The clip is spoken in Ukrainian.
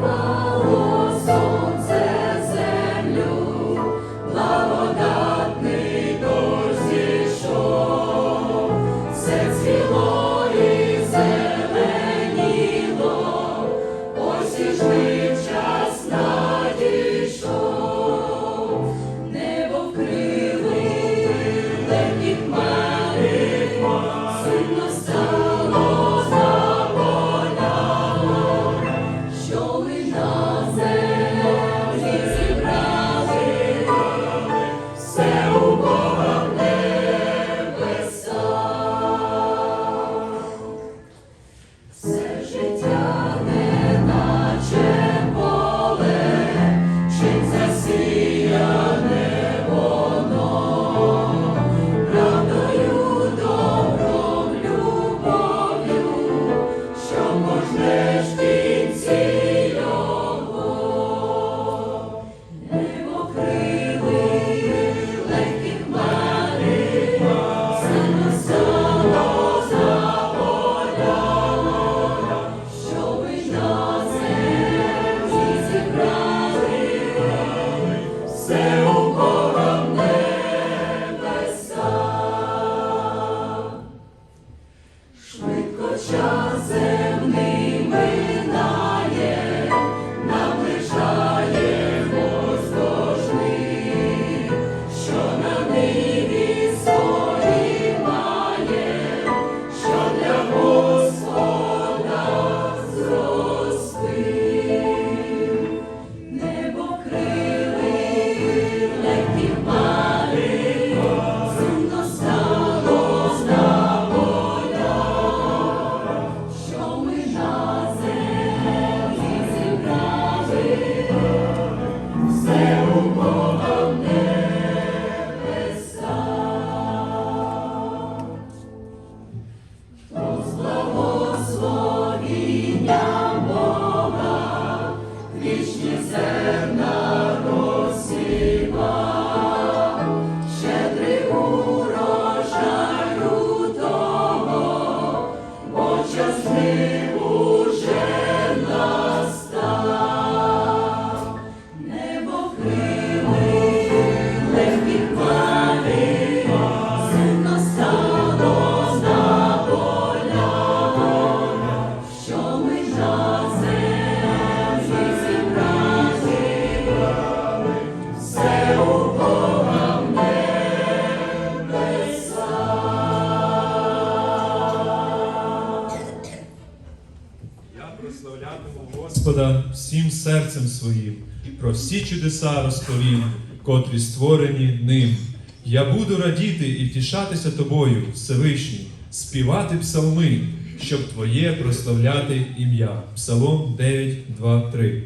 Oh. say. make you mine. Прославлятиму Господа всім серцем своїм, про всі чудеса розповім, котрі створені ним. Я буду радіти і втішатися тобою, Всевишній, співати псалми, щоб Твоє прославляти ім'я. Псалом 9, 2, 3.